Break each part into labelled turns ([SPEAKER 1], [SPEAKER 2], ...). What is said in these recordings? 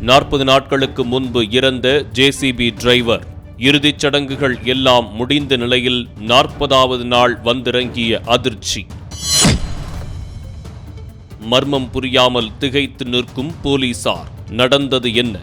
[SPEAKER 1] நாற்பது நாட்களுக்கு முன்பு இறந்த ஜேசிபி டிரைவர் இறுதிச் சடங்குகள் எல்லாம் முடிந்த நிலையில் நாற்பதாவது நாள் வந்திறங்கிய அதிர்ச்சி. மர்மம் புரியாமல் திகைத்து நிற்கும் போலீசார் நடந்தது என்ன?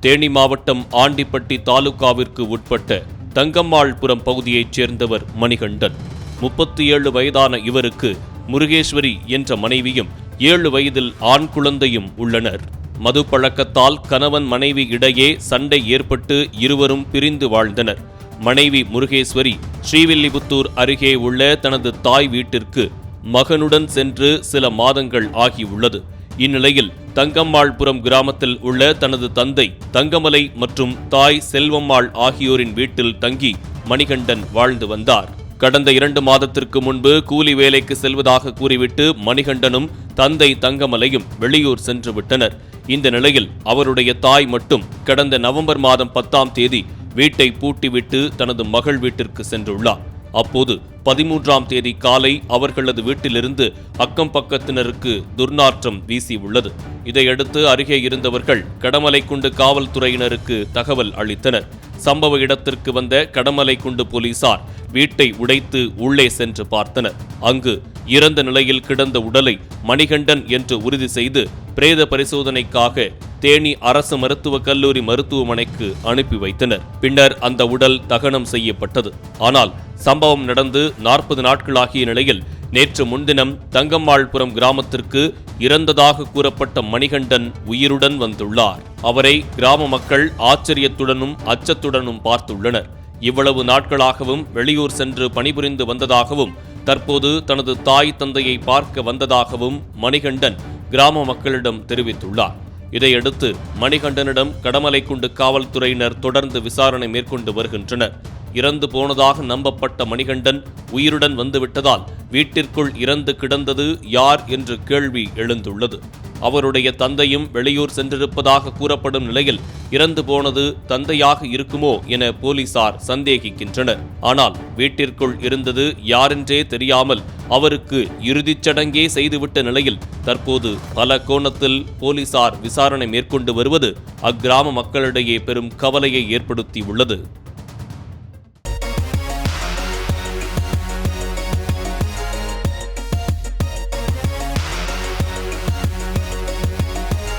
[SPEAKER 1] தேனி மாவட்டம் ஆண்டிப்பட்டி தாலுகாவிற்கு உட்பட்ட தங்கம்மாள்புரம் பகுதியைச் சேர்ந்தவர் மணிகண்டன். முப்பத்தி ஏழு வயதான இவருக்கு முருகேஸ்வரி என்ற மனைவியும் ஏழு வயதில் ஆண் குழந்தையும் உள்ளனர். மது பழக்கத்தால் கணவன் மனைவி இடையே சண்டை ஏற்பட்டு இருவரும் பிரிந்து வாழ்ந்தனர். மனைவி முருகேஸ்வரி ஸ்ரீவில்லிபுத்தூர் அருகே உள்ள தனது தாய் வீட்டிற்கு மகனுடன் சென்று சில மாதங்கள் ஆகியுள்ளது. இந்நிலையில் தங்கம்மாள்புரம் கிராமத்தில் உள்ள தனது தந்தை தங்கமலை மற்றும் தாய் செல்வம்மாள் ஆகியோரின் வீட்டில் தங்கி மணிகண்டன் வாழ்ந்து வந்தார். கடந்த இரண்டு மாதத்திற்கு முன்பு கூலி வேலைக்கு செல்வதாக கூறிவிட்டு மணிகண்டனும் தந்தை தங்கமலையும் வெளியூர் சென்று விட்டனர். இந்த நிலையில் அவருடைய தாய் மட்டும் கடந்த நவம்பர் மாதம் பத்தாம் தேதி வீட்டை பூட்டிவிட்டு தனது மகள் வீட்டிற்கு சென்றுள்ளார். அப்போது பதிமூன்றாம் தேதி காலை அவர்களது வீட்டிலிருந்து அக்கம் பக்கத்தினருக்கு துர்நாற்றம் வீசியுள்ளது. இதையடுத்து அருகே இருந்தவர்கள் கடமலைக்குண்டு காவல்துறையினருக்கு தகவல் அளித்தனர். சம்பவ இடத்திற்கு வந்த கடமலைக்குண்டு போலீசார் வீட்டை உடைத்து உள்ளே சென்று பார்த்தனர். அங்கு இறந்த நிலையில் கிடந்த உடலை மணிகண்டன் என்று உறுதி செய்து பிரேத பரிசோதனைக்காக தேனி அரசு மருத்துவக் கல்லூரி மருத்துவமனைக்கு அனுப்பி வைத்தனர். பின்னர் அந்த உடல் தகனம் செய்யப்பட்டது. ஆனால் சம்பவம் நடந்து நாற்பது நாட்களாகிய நிலையில் நேற்று முன்தினம் தங்கம்மாள்புரம் கிராமத்திற்கு இறந்ததாக கூறப்பட்ட மணிகண்டன் உயிருடன் வந்துள்ளார். அவரை கிராம மக்கள் ஆச்சரியத்துடனும் அச்சத்துடனும் பார்த்துள்ளனர். இவ்வளவு நாட்களாகவும் வெளியூர் சென்று பணிபுரிந்து வந்ததாகவும் தற்போது தனது தாய் தந்தையை பார்க்க வந்ததாகவும் மணிகண்டன் கிராம மக்களிடம் தெரிவித்துள்ளார். இதையடுத்து மணிகண்டனிடம் கடமலைக்குண்டு காவல்துறையினர் தொடர்ந்து விசாரணை மேற்கொண்டு வருகின்றனர். இறந்து போனதாக நம்பப்பட்ட மணிகண்டன் உயிருடன் வந்துவிட்டதால் வீட்டிற்குள் இறந்து கிடந்தது யார் என்று கேள்வி எழுந்துள்ளது. அவருடைய தந்தையும் வெளியூர் சென்றிருப்பதாக கூறப்படும் நிலையில் இறந்து போனது தந்தையாக இருக்குமோ என போலீசார் சந்தேகிக்கின்றனர். ஆனால் வீட்டிற்குள் இருந்தது யாரென்றே தெரியாமல் அவருக்கு இறுதிச் சடங்கே செய்துவிட்ட நிலையில் தற்போது பல கோணத்தில் போலீசார் விசாரணை மேற்கொண்டு வருவது அக்கிராம மக்களிடையே பெரும் கவலையை ஏற்படுத்தியுள்ளது.